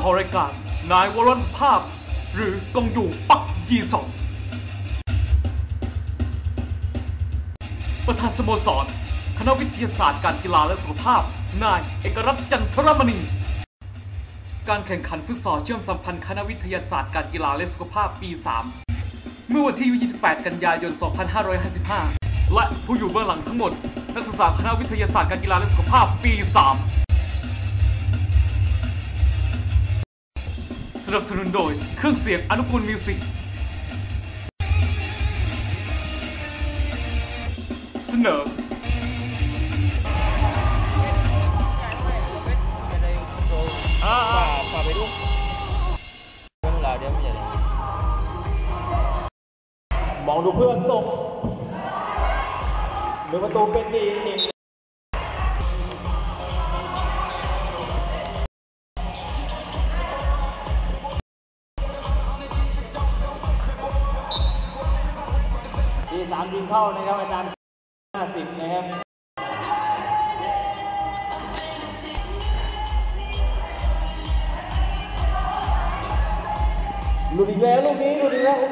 ของรายการนายวรสภาพ หรือกงยูปักยีสองประธานสโมสร คณะวิทยาศาสตร์การกีฬาและสุขภาพ นายเอกรัตน์จันทรมณี การแข่งขันฟุตซอลเชื่อมสัมพันธ์คณะวิทยาศาสตร์การกีฬาและสุขภาพปี 3 เมื่อวันที่ 28 กันยายน 2555 และผู้อยู่เบื้องหลังทั้งหมด นักศึกษาคณะวิทยาศาสตร์การกีฬาและสุขภาพปี 3 นับสนุนโดยเครื่องเสียงอนุกูลมิวสิกเสนอฝ่าฝ่าไปดูเรื่องราวเดี๋ยวมั ส่งหรือประตูเป็นดีจริงทีสามยิงเข้านะครับอาจารย์ห้าสิบนะครับหลุดอีกแล้วลูกนี้หลุดอีกแล้ว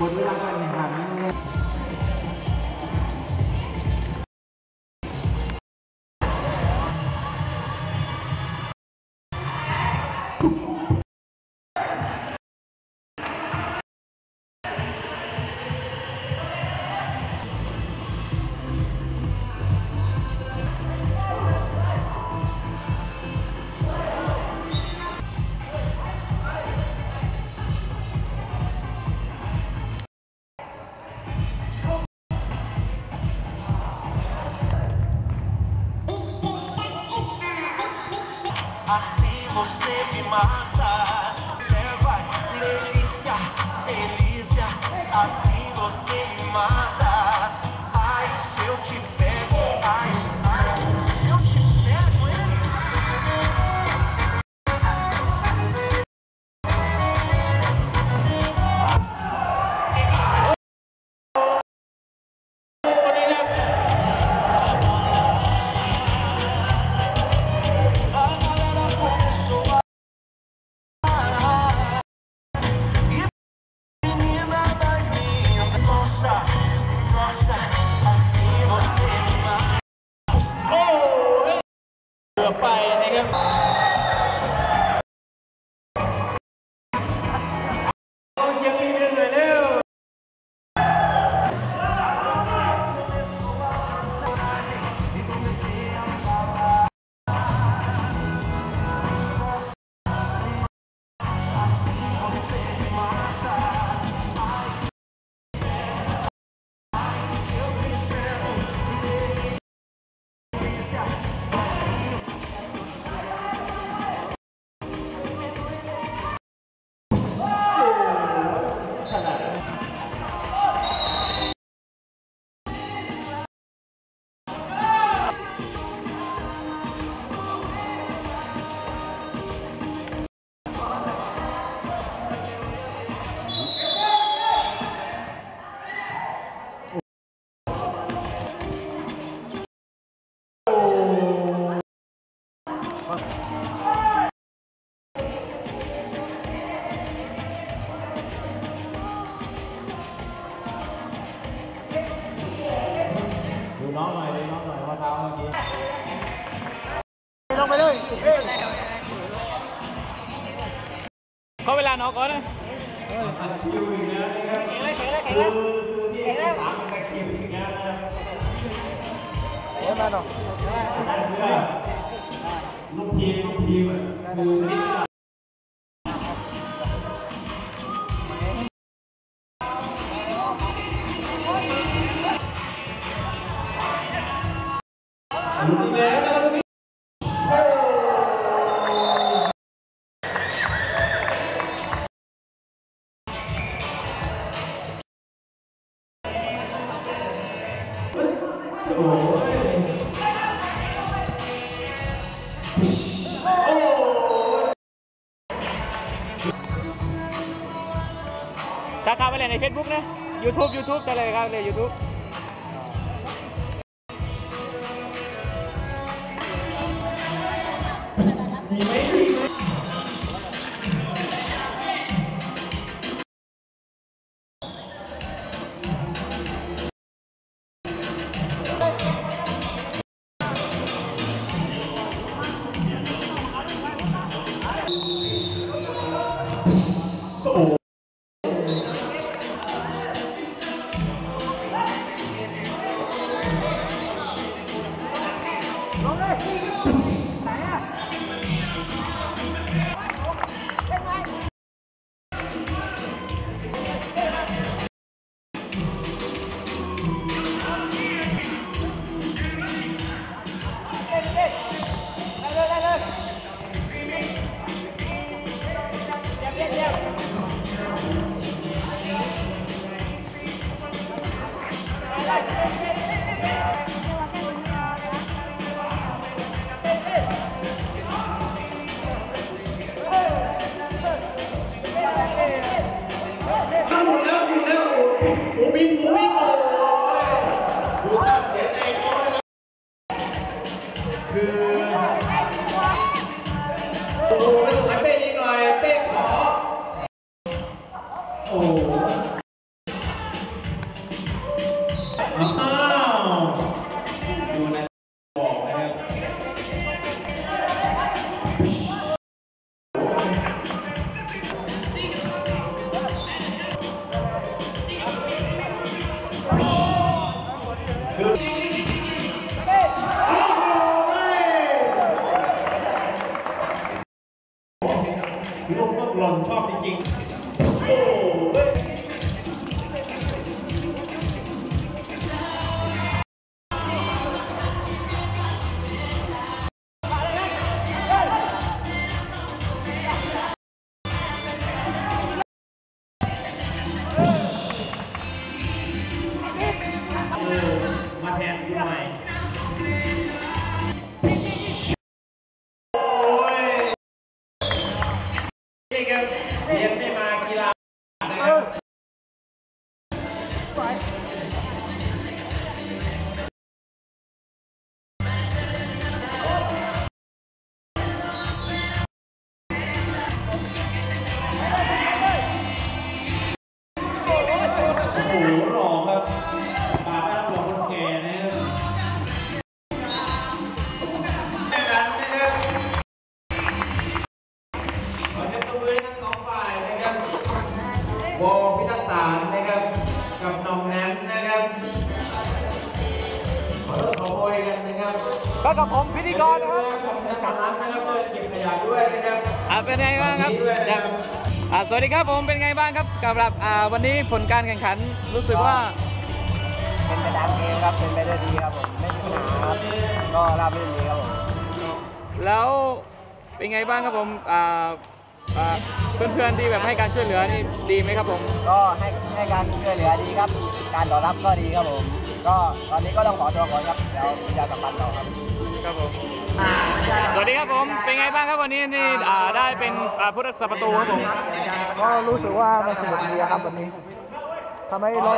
บนเวลาการแข่งขัน Assim você me mata. ดูน้องหน่อยดูน้องหน่อยว่าเท้าเมื่อกี้ขอเวล ถ้าเข้าไปเลยใน Facebook นะ YouTube YouTube จะเลยครับเลย YouTube ห นี่ครั นะครับอ่าเป็นไงบ้างครับวันนี้ด้วยนะครับอ่าสวัสดีครับผมเป็นไงบ้างครับสำหรับอ่าวันนี้ผลการแข่งขันรู้สึกว่า เป็นไปตามเกมครับ เป็นไปได้ดีครับผมไม่มีปัญหาครับก็ราบรื่นดีครับผมแล้วเป็นไงบ้างครับผมอ่าอ่าเพื่อนๆที่แบบให้การช่วยเหลือนี่ดีไหมครับผม ก็ให้ให้การช่วยเหลือดีครับ การตอบรับก็ดีครับผม ก็ตอนนี้ก็ต้องขอตัวก่อนครับเดี๋ยวจะสัมพันธ์ต่อครับครับผมสวัสดีครับผม เป็นไงบ้างครับวันนี้นี่อ่าได้เป็นอ่าผู้รักษาประตูครับผมก็รู้สึกว่ามันสนุกดีครับวันนี้ทำให้เรา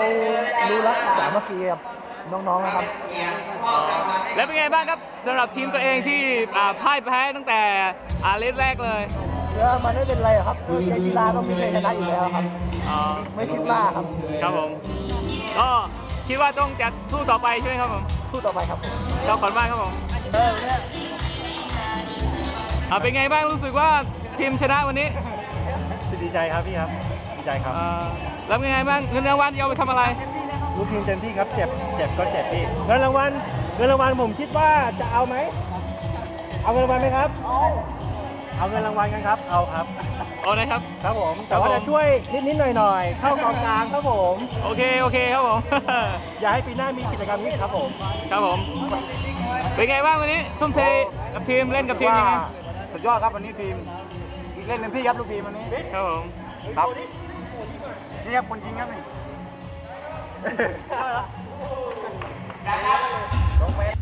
รู้รักสามัคคีครับน้องๆนะครับ แล้วเป็นไงบ้างครับสำหรับทีมตัวเองที่อ่าพ่ายแพ้ตั้งแต่อาเลสแรกเลยเรื่องมันไม่เป็นไรหรอกครับคือเกมกีฬาต้องมีใครชนะอยู่แล้วครับ อ๋อไม่คิดมากครับ ครับผมก็ คิดว่าต้องจะสู้ต่อไปใช่ไหมครับผมสู้ต่อไปครับเราขอบคุณมากครับผมอ่าเป็นไงบ้างรู้สึกว่าทีมชนะวันนี้ดีใจครับพี่ครับดีใจครับอ่าแล้วเป็นไงบ้างเงินรางวัลจะเอาไปทำอะไรลูกทีมเต็มที่ครับเจ็บเจ็บก็เจ็บพี่เงินรางวัลเงินรางวัลผมคิดว่าจะเอาไหมเอาเงินรางวัลไหมครับ เอาเงินรางวัลกันครับ เอาครับ เอานะครับ ครับผม แต่ว่าครับผมจะช่วยนิดๆหน่อยๆ เข้ากองกลางครับผม โอเค โอเคครับผม อย่าให้ปีหน้ามีกิจกรรมนี้ครับผม ครับผม เป็นไงบ้างวันนี้ ทุ่มเทกับทีมเล่นกับทีมยังไงสุดยอดครับวันนี้ทีมเล่นเต็มที่ครับลูกทีมวันนี้ ครับผม ครับ นี่ครับคนจริงครับนี่